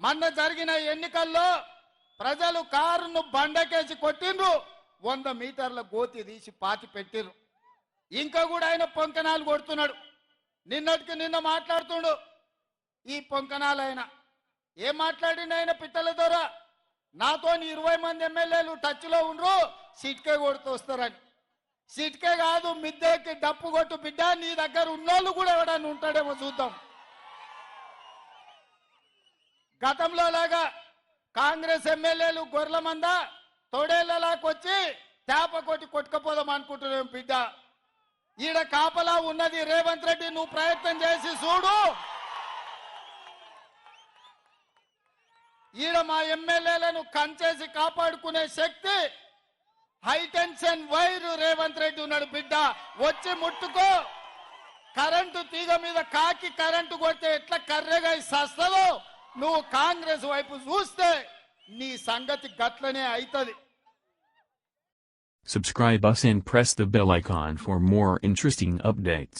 మొన్న జరిగిన ఎన్నికల్లో ప్రజలు కారును బండకేసి కొట్టిండ్రు. వంద మీటర్ల గోతి తీసి పాతి పెట్టిండ్రు ఇంకా కూడా ఆయన పొంకనాలు కొడుతున్నాడు. నిన్నటికి నిన్న మాట్లాడుతుండు. ఈ పొంకనాలు ఆయన. ఏం మాట్లాడిండు ఆయన పిట్టల ద్వారా? నాతో ఇరవై మంది ఎమ్మెల్యేలు టచ్లో ఉండ్రు సిట్కే కొడుతూ వస్తారని. సిట్కే కాదు మిద్దెకి డప్పు కొట్టు బిడ్డ నీ దగ్గర ఉన్నోళ్ళు కూడా ఎవడన్నా ఉంటాడేమో చూద్దాం. గతంలో లాగా కాంగ్రెస్ ఎమ్మెల్యేలు గొర్రెల మంద తొడేళ్ళలాకొచ్చి తేప కొట్టి కొట్టుకపోదాం అనుకుంటున్నాం బిడ్డ. ఈడ కాపలా ఉన్నది రేవంత్ రెడ్డి నువ్వు ప్రయత్నం చేసి చూడు. ఈడ మా ఎమ్మెల్యేలను కంచేసి కాపాడుకునే శక్తి high tension wire Revanth Reddy ఉన్నాడు బిడ్డ. వచ్చి ముట్టుకో. కరెంటు తీగ మీద కాకి కరెంటు కొడితే ఎట్లా కర్రెగా సస్తదో. నువ్వు కాంగ్రెస్ వైపు చూస్తే నీ సంగతి గట్లనే అవుతుంది Subscribe us and press the bell icon for more interesting updates.